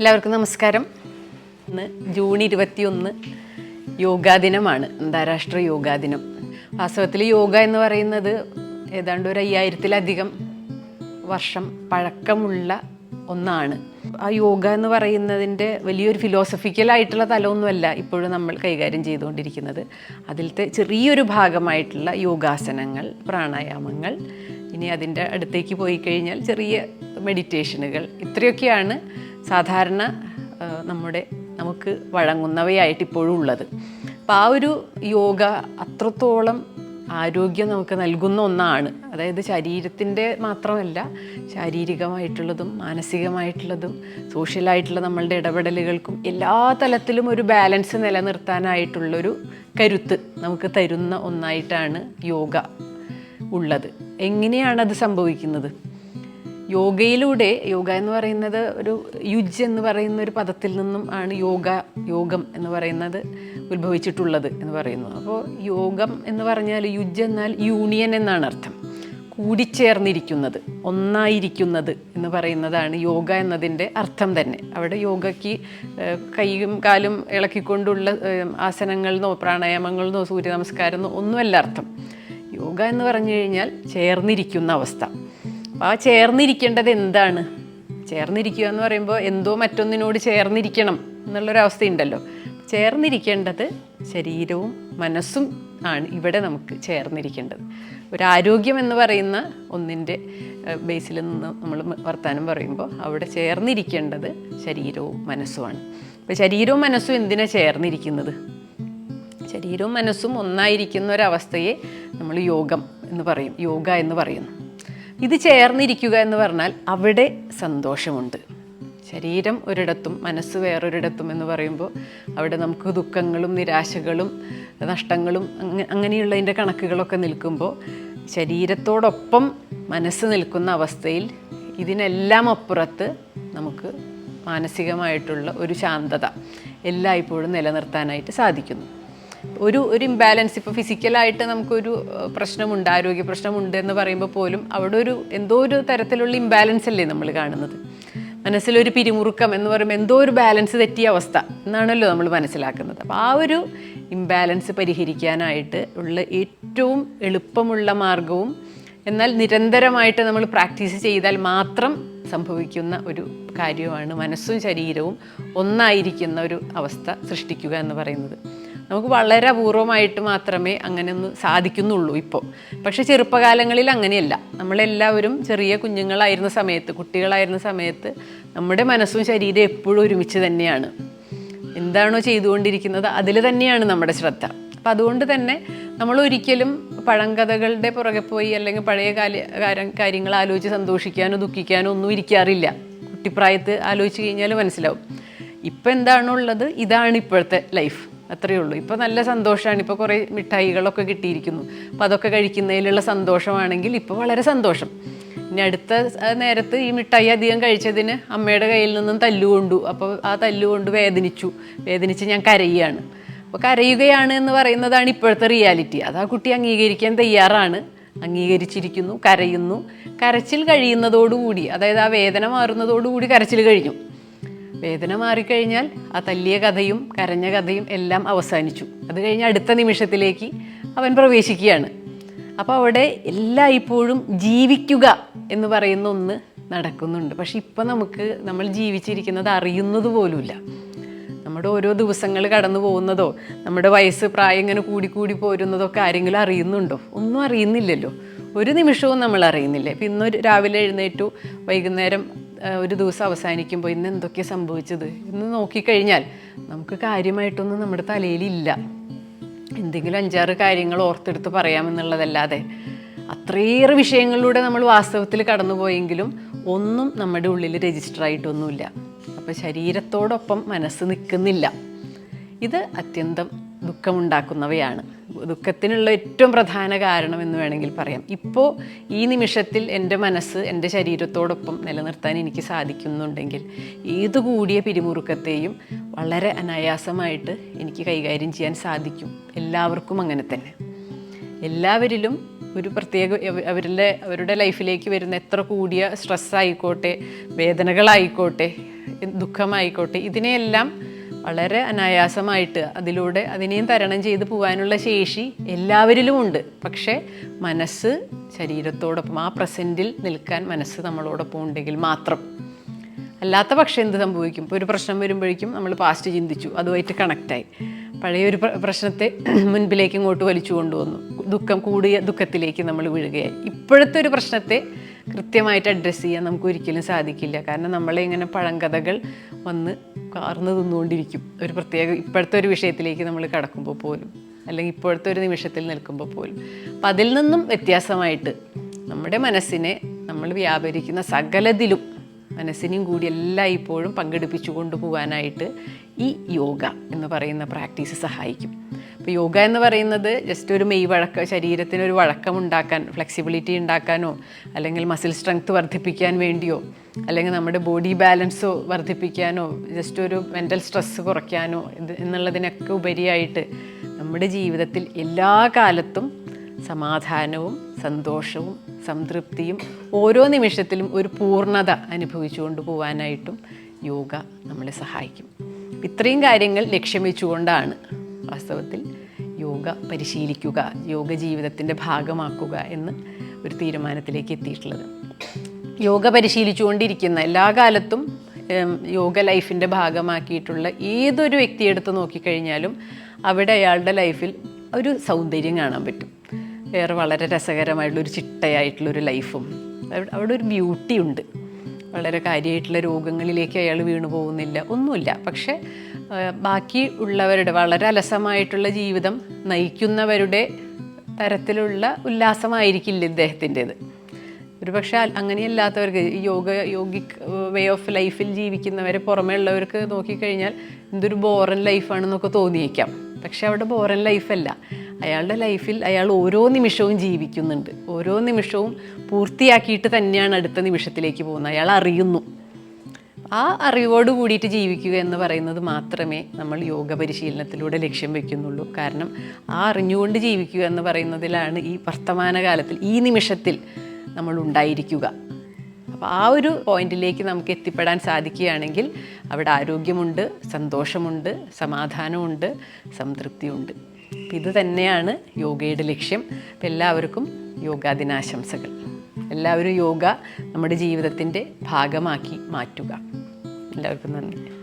എല്ലാവർക്കും നമസ്കാരം. ഇന്ന് ജൂൺ ഇരുപത്തിയൊന്ന് യോഗാ ദിനമാണ് അന്താരാഷ്ട്ര യോഗാ ദിനം. വാസ്തവത്തിൽ യോഗ എന്ന് പറയുന്നത് ഏതാണ്ട് ഒരു അയ്യായിരത്തിലധികം വർഷം പഴക്കമുള്ള ഒന്നാണ്. ആ യോഗ എന്ന് പറയുന്നതിന്റെ വലിയൊരു ഫിലോസഫിക്കലായിട്ടുള്ള തലമൊന്നുമല്ല ഇപ്പോഴും നമ്മൾ കൈകാര്യം ചെയ്തുകൊണ്ടിരിക്കുന്നത്. അതിലത്തെ ചെറിയൊരു ഭാഗമായിട്ടുള്ള യോഗാസനങ്ങൾ പ്രാണായാമങ്ങൾ ഇനി അതിന്റെ അടുത്തേക്ക് പോയി കഴിഞ്ഞാൽ ചെറിയ മെഡിറ്റേഷനുകൾ ഇത്രയൊക്കെയാണ് സാധാരണ നമ്മുടെ നമുക്ക് വഴങ്ങുന്നവയായിട്ട് ഇപ്പോഴും ഉള്ളത്. അപ്പോൾ ആ ഒരു യോഗ അത്രത്തോളം ആരോഗ്യം നമുക്ക് നൽകുന്ന ഒന്നാണ്. അതായത് ശരീരത്തിന്റെ മാത്രമല്ല ശാരീരികമായിട്ടുള്ളതും മാനസികമായിട്ടുള്ളതും സോഷ്യലായിട്ടുള്ള നമ്മളുടെ ഇടപെടലുകൾക്കും എല്ലാ തലത്തിലും ഒരു ബാലൻസ് നിലനിർത്താനായിട്ടുള്ളൊരു കരുത്ത് നമുക്ക് തരുന്ന ഒന്നായിട്ടാണ് യോഗ ഉള്ളത്. എങ്ങനെയാണ് അത് സംഭവിക്കുന്നത്? യോഗയിലൂടെ യോഗ എന്ന് പറയുന്നത് ഒരു യുജ് എന്ന് പറയുന്ന ഒരു പദത്തിൽ നിന്നും ആണ് യോഗ യോഗം എന്ന് പറയുന്നത് ഉത്ഭവിച്ചിട്ടുള്ളത് എന്ന് പറയുന്നു. അപ്പോൾ യോഗം എന്ന് പറഞ്ഞാൽ യുജ് എന്നാൽ യൂണിയൻ എന്നാണ് അർത്ഥം. കൂടിച്ചേർന്നിരിക്കുന്നത് ഒന്നായിരിക്കുന്നത് എന്ന് പറയുന്നതാണ് യോഗ എന്നതിന്റെ അർത്ഥം തന്നെ. അവിടെ യോഗയ്ക്ക് കൈയും കാലും ഇളക്കിക്കൊണ്ടുള്ള ആസനങ്ങളെന്നോ പ്രാണായാമങ്ങളെന്നോ സൂര്യ നമസ്കാരമെന്നോ ഒന്നുമല്ല അർത്ഥം. യോഗ എന്ന് പറഞ്ഞു കഴിഞ്ഞാൽ ചേർന്നിരിക്കുന്ന അവസ്ഥ. അപ്പോൾ ആ ചേർന്നിരിക്കേണ്ടത് എന്താണ്? ചേർന്നിരിക്കുക എന്ന് പറയുമ്പോൾ എന്തോ മറ്റൊന്നിനോട് ചേർന്നിരിക്കണം എന്നുള്ളൊരവസ്ഥയുണ്ടല്ലോ. ചേർന്നിരിക്കേണ്ടത് ശരീരവും മനസ്സും ആണ് ഇവിടെ നമുക്ക് ചേർന്നിരിക്കേണ്ടത്. ഒരു ആരോഗ്യം എന്ന് പറയുന്ന ഒന്നിന്റെ ബേസിൽ നിന്ന് നമ്മൾ വർത്താനം പറയുമ്പോൾ അവിടെ ചേർന്നിരിക്കേണ്ടത് ശരീരവും മനസ്സുമാണ് അപ്പോൾ ശരീരവും മനസ്സും എന്തിനാണ് ചേർന്നിരിക്കുന്നത്? ശരീരവും മനസ്സും ഒന്നായിരിക്കുന്ന ഒരവസ്ഥയെ നമ്മൾ യോഗം എന്ന് പറയും യോഗ എന്ന് പറയുന്നു. ഇത് ചേർന്നിരിക്കുക എന്ന് പറഞ്ഞാൽ അവിടെ സന്തോഷമുണ്ട്. ശരീരം ഒരിടത്തും മനസ്സ് വേറൊരിടത്തും എന്ന് പറയുമ്പോൾ അവിടെ നമുക്ക് ദുഃഖങ്ങളും നിരാശകളും നഷ്ടങ്ങളും അങ്ങ അങ്ങനെയുള്ളതിന്റെ കണക്കുകളൊക്കെ നിൽക്കുമ്പോൾ ശരീരത്തോടൊപ്പം മനസ്സ് നിൽക്കുന്ന അവസ്ഥയിൽ ഇതിനെല്ലാം അപ്പുറത്ത് നമുക്ക് മാനസികമായിട്ടുള്ള ഒരു ശാന്തത എല്ലായ്പ്പോഴും നിലനിർത്താനായിട്ട് സാധിക്കുന്നു. ഒരു ഒരു ഇംബാലൻസ് ഇപ്പോൾ ഫിസിക്കലായിട്ട് നമുക്കൊരു പ്രശ്നമുണ്ട് ആരോഗ്യ പ്രശ്നമുണ്ട് എന്ന് പറയുമ്പോൾ പോലും അവിടെ ഒരു എന്തോ ഒരു തരത്തിലുള്ള ഇംബാലൻസ് അല്ലേ നമ്മൾ കാണുന്നത്. മനസ്സിലൊരു പിരിമുറുക്കം എന്ന് പറയുമ്പോൾ എന്തോ ഒരു ബാലൻസ് തെറ്റിയ അവസ്ഥ എന്നാണല്ലോ നമ്മൾ മനസ്സിലാക്കുന്നത്. അപ്പോൾ ആ ഒരു ഇംബാലൻസ് പരിഹരിക്കാനായിട്ട് ഉള്ള ഏറ്റവും എളുപ്പമുള്ള മാർഗവും എന്നാൽ നിരന്തരമായിട്ട് നമ്മൾ പ്രാക്ടീസ് ചെയ്താൽ മാത്രം സംഭവിക്കുന്ന ഒരു കാര്യമാണ് മനസ്സും ശരീരവും ഒന്നായിരിക്കുന്ന ഒരു അവസ്ഥ സൃഷ്ടിക്കുക എന്ന് പറയുന്നത്. നമുക്ക് വളരെ അപൂർവമായിട്ട് മാത്രമേ അങ്ങനെ ഒന്ന് സാധിക്കുന്നുള്ളൂ ഇപ്പോൾ. പക്ഷേ ചെറുപ്പകാലങ്ങളിൽ അങ്ങനെയല്ല. നമ്മളെല്ലാവരും ചെറിയ കുഞ്ഞുങ്ങളായിരുന്ന സമയത്ത് കുട്ടികളായിരുന്ന സമയത്ത് നമ്മുടെ മനസ്സും ശരീരം എപ്പോഴും ഒരുമിച്ച് തന്നെയാണ്. എന്താണോ ചെയ്തുകൊണ്ടിരിക്കുന്നത് അതിൽ തന്നെയാണ് നമ്മുടെ ശ്രദ്ധ. അപ്പം അതുകൊണ്ട് തന്നെ നമ്മൾ ഒരിക്കലും പഴങ്കഥകളുടെ പുറകെ പോയി അല്ലെങ്കിൽ പഴയ കാല കാര്യം- കാര്യങ്ങൾ ആലോചിച്ച് സന്തോഷിക്കാനോ ദുഃഖിക്കാനോ ഒന്നും ഇരിക്കാറില്ല. കുട്ടിപ്രായത്ത് ആലോചിച്ച് കഴിഞ്ഞാൽ മനസ്സിലാവും. ഇപ്പം എന്താണോ ഉള്ളത് ഇതാണ് ഇപ്പോഴത്തെ ലൈഫ്. അത്രയേ ഉള്ളൂ. ഇപ്പോൾ നല്ല സന്തോഷമാണ് ഇപ്പോൾ കുറേ മിഠായികളൊക്കെ കിട്ടിയിരിക്കുന്നു. അപ്പോൾ അതൊക്കെ കഴിക്കുന്നതിലുള്ള സന്തോഷമാണെങ്കിൽ ഇപ്പോൾ വളരെ സന്തോഷം. ഇനി അടുത്ത നേരത്ത് ഈ മിഠായി അധികം കഴിച്ചതിന് അമ്മയുടെ കയ്യിൽ നിന്നും തല്ലുകൊണ്ടു അപ്പോൾ ആ തല്ലുകൊണ്ട് വേദനിച്ചു. വേദനിച്ച് ഞാൻ കരയുകയാണ്. അപ്പോൾ കരയുകയാണ് എന്ന് പറയുന്നതാണ് ഇപ്പോഴത്തെ റിയാലിറ്റി. അത് ആ കുട്ടി അംഗീകരിക്കാൻ തയ്യാറാണ്. അംഗീകരിച്ചിരിക്കുന്നു കരയുന്നു. കരച്ചിൽ കഴിയുന്നതോടുകൂടി അതായത് ആ വേദന മാറുന്നതോടുകൂടി കരച്ചിൽ കഴിഞ്ഞു. വേദന മാറിക്കഴിഞ്ഞാൽ ആ തല്ലിയ കഥയും കരഞ്ഞ കഥയും എല്ലാം അവസാനിച്ചു. അത് കഴിഞ്ഞ് അടുത്ത നിമിഷത്തിലേക്ക് അവൻ പ്രവേശിക്കുകയാണ്. അപ്പോൾ അവിടെ എല്ലായ്പ്പോഴും ജീവിക്കുക എന്ന് പറയുന്ന ഒന്ന് നടക്കുന്നുണ്ട്. പക്ഷെ ഇപ്പം നമുക്ക് നമ്മൾ ജീവിച്ചിരിക്കുന്നത് അറിയുന്നത് പോലുമില്ല. നമ്മുടെ ഓരോ ദിവസങ്ങൾ കടന്നു പോകുന്നതോ നമ്മുടെ വയസ്സ് പ്രായം ഇങ്ങനെ കൂടിക്കൂടി കൂടി പോരുന്നതോ ഒക്കെ ആരെങ്കിലും അറിയുന്നുണ്ടോ? ഒന്നും അറിയുന്നില്ലല്ലോ. ഒരു നിമിഷവും നമ്മൾ അറിയുന്നില്ല. ഇപ്പം രാവിലെ എഴുന്നേറ്റു വൈകുന്നേരം ഒരു ദിവസം അവസാനിക്കുമ്പോൾ ഇന്ന് എന്തൊക്കെ സംഭവിച്ചത്? ഇന്ന് നോക്കിക്കഴിഞ്ഞാൽ നമുക്ക് കാര്യമായിട്ടൊന്നും നമ്മുടെ തലയിലില്ല. എന്തെങ്കിലും അഞ്ചാറ് കാര്യങ്ങൾ ഓർത്തെടുത്ത് പറയാമെന്നുള്ളതല്ലാതെ അത്രയേറെ വിഷയങ്ങളിലൂടെ നമ്മൾ വാസ്തവത്തിൽ കടന്നുപോയെങ്കിലും ഒന്നും നമ്മുടെ ഉള്ളിൽ രജിസ്റ്റർ ആയിട്ടൊന്നുമില്ല അപ്പോൾ ശരീരത്തോടൊപ്പം മനസ്സ് നിൽക്കുന്നില്ല. ഇത് അത്യന്തം ദുഃഖമുണ്ടാക്കുന്നവയാണ്. ദുഃഖത്തിനുള്ള ഏറ്റവും പ്രധാന കാരണം എന്ന് വേണമെങ്കിൽ പറയാം. ഇപ്പോൾ ഈ നിമിഷത്തിൽ എന്റെ മനസ്സ് എന്റെ ശരീരത്തോടൊപ്പം നിലനിർത്താൻ എനിക്ക് സാധിക്കുന്നുണ്ടെങ്കിൽ ഏത് കൂടിയ പിരിമുറുക്കത്തെയും വളരെ അനായാസമായിട്ട് എനിക്ക് കൈകാര്യം ചെയ്യാൻ സാധിക്കും. എല്ലാവർക്കും അങ്ങനെ തന്നെ. എല്ലാവരിലും ഒരു പ്രത്യേക അവ- അവരുടെ അവരുടെ ലൈഫിലേക്ക് വരുന്ന എത്ര കൂടിയ സ്ട്രെസ്സായിക്കോട്ടെ വേദനകളായിക്കോട്ടെ ദുഃഖമായിക്കോട്ടെ ഇതിനെയെല്ലാം വളരെ അനായാസമായിട്ട് അതിലൂടെ അതിനെയും തരണം ചെയ്ത് പോകാനുള്ള ശേഷി എല്ലാവരിലും ഉണ്ട്. പക്ഷേ മനസ്സ് ശരീരത്തോടൊപ്പം ആ പ്രസന്റിൽ നിൽക്കാൻ മനസ്സ് നമ്മളോടൊപ്പം ഉണ്ടെങ്കിൽ മാത്രം. അല്ലാത്ത പക്ഷേ എന്ത് സംഭവിക്കും? ഇപ്പോൾ ഒരു പ്രശ്നം വരുമ്പോഴേക്കും നമ്മൾ പാസ്റ്റ് ചിന്തിച്ചു അതുമായിട്ട് കണക്റ്റായി പഴയ ഒരു പ്രശ്നത്തെ മുൻപിലേക്ക് ഇങ്ങോട്ട് വലിച്ചു കൊണ്ടുവന്നു. ദുഃഖം കൂടിയ ദുഃഖത്തിലേക്ക് നമ്മൾ വീഴുകയായി. ഇപ്പോഴത്തെ ഒരു പ്രശ്നത്തെ കൃത്യമായിട്ട് അഡ്രസ്സ് ചെയ്യാൻ നമുക്ക് ഒരിക്കലും സാധിക്കില്ല. കാരണം നമ്മളെ ഇങ്ങനെ പഴങ്കഥകൾ വന്ന് കാർന്നു തിന്നുകൊണ്ടിരിക്കും. ഒരു പ്രത്യേക ഇപ്പോഴത്തെ ഒരു വിഷയത്തിലേക്ക് നമ്മൾ കടക്കുമ്പോൾ പോലും അല്ലെങ്കിൽ ഇപ്പോഴത്തെ ഒരു നിമിഷത്തിൽ നിൽക്കുമ്പോൾ പോലും. അപ്പം അതിൽ നിന്നും വ്യത്യാസമായിട്ട് നമ്മുടെ മനസ്സിനെ നമ്മൾ വ്യാപരിക്കുന്ന സകലതിലും മനസ്സിനെയും കൂടി എല്ലാം ഇപ്പോഴും പങ്കെടുപ്പിച്ചു കൊണ്ടുപോകാനായിട്ട് ഈ യോഗ എന്ന് പറയുന്ന പ്രാക്ടീസ് സഹായിക്കും. അപ്പോൾ യോഗ എന്ന് പറയുന്നത് ജസ്റ്റ് ഒരു മെയ് വഴക്ക ശരീരത്തിന് ഒരു വഴക്കം ഉണ്ടാക്കാൻ ഫ്ലെക്സിബിലിറ്റി ഉണ്ടാക്കാനോ അല്ലെങ്കിൽ മസിൽ സ്ട്രെങ്ത് വർദ്ധിപ്പിക്കാൻ വേണ്ടിയോ അല്ലെങ്കിൽ നമ്മുടെ ബോഡി ബാലൻസോ വർദ്ധിപ്പിക്കാനോ ജസ്റ്റ് ഒരു മെന്റൽ സ്ട്രെസ്സ് കുറയ്ക്കാനോ ഇത് എന്നുള്ളതിനൊക്കെ ഉപരിയായിട്ട് നമ്മുടെ ജീവിതത്തിൽ എല്ലാ കാലത്തും സമാധാനവും സന്തോഷവും സംതൃപ്തിയും ഓരോ നിമിഷത്തിലും ഒരു പൂർണത അനുഭവിച്ചുകൊണ്ട് പോകാനായിട്ടും യോഗ നമ്മളെ സഹായിക്കും. ഇത്രയും കാര്യങ്ങൾ ലക്ഷ്യം വെച്ചുകൊണ്ടാണ് വാസ്തവത്തിൽ യോഗ പരിശീലിക്കുക യോഗ ജീവിതത്തിന്റെ ഭാഗമാക്കുക എന്ന് ഒരു തീരുമാനത്തിലേക്ക് എത്തിയിട്ടുള്ളത്. യോഗ പരിശീലിച്ചുകൊണ്ടിരിക്കുന്ന എല്ലാ കാലത്തും യോഗ ലൈഫിന്റെ ഭാഗമാക്കിയിട്ടുള്ള ഏതൊരു വ്യക്തിയെടുത്ത് നോക്കിക്കഴിഞ്ഞാലും അവിടെ അയാളുടെ ലൈഫിൽ ഒരു സൗന്ദര്യം കാണാൻ പറ്റും. വേറെ വളരെ രസകരമായിട്ടുള്ള ഒരു ചിട്ടയായിട്ടുള്ള ഒരു ലൈഫും. അവിടെ ഒരു ബ്യൂട്ടി ഉണ്ട്. വളരെ കാര്യമായിട്ടുള്ള രോഗങ്ങളിലേക്ക് അയാൾ വീണു പോകുന്നില്ല. ഒന്നുമില്ല. പക്ഷേ ബാക്കി ഉള്ളവരുടെ വളരെ അലസമായിട്ടുള്ള ജീവിതം നയിക്കുന്നവരുടെ തരത്തിലുള്ള ഉല്ലാസമായിരിക്കില്ല ഇദ്ദേഹത്തിന്റെത്. ഒരു പക്ഷേ അങ്ങനെയല്ലാത്തവർക്ക് യോഗ യോഗിക് വേ ഓഫ് ലൈഫിൽ ജീവിക്കുന്നവരെ പുറമേ ഉള്ളവർക്ക് നോക്കിക്കഴിഞ്ഞാൽ എന്തൊരു ബോറൻ ലൈഫാണെന്നൊക്കെ തോന്നിയേക്കാം. പക്ഷെ അവിടെ ബോറൻ ലൈഫല്ല അയാളുടെ ലൈഫിൽ അയാൾ ഓരോ നിമിഷവും ജീവിക്കുന്നുണ്ട്. ഓരോ നിമിഷവും പൂർത്തിയാക്കിയിട്ട് തന്നെയാണ് അടുത്ത നിമിഷത്തിലേക്ക് പോകുന്നത്. അയാൾ അറിയുന്നു. ആ അറിവോട് കൂടിയിട്ട് ജീവിക്കുക എന്ന് പറയുന്നത് മാത്രമേ നമ്മൾ യോഗ പരിശീലനത്തിലൂടെ ലക്ഷ്യം വെക്കുന്നുള്ളൂ. കാരണം ആ അറിഞ്ഞുകൊണ്ട് ജീവിക്കുക എന്ന് പറയുന്നതിലാണ് ഈ വർത്തമാനകാലത്തിൽ ഈ നിമിഷത്തിൽ നമ്മൾ ഉണ്ടായിരിക്കുക. അപ്പോൾ ആ ഒരു പോയിന്റിലേക്ക് നമുക്ക് എത്തിപ്പെടാൻ സാധിക്കുകയാണെങ്കിൽ അവിടെ ആരോഗ്യമുണ്ട് സന്തോഷമുണ്ട് സമാധാനമുണ്ട് സംതൃപ്തിയുണ്ട്. ഇത് തന്നെയാണ് യോഗയുടെ ലക്ഷ്യം. അപ്പം എല്ലാവർക്കും യോഗാ ദിനാശംസകൾ എല്ലാവരും യോഗ നമ്മുടെ ജീവിതത്തിന്റെ ഭാഗമാക്കി മാറ്റുക. എല്ലാവർക്കും നന്ദി.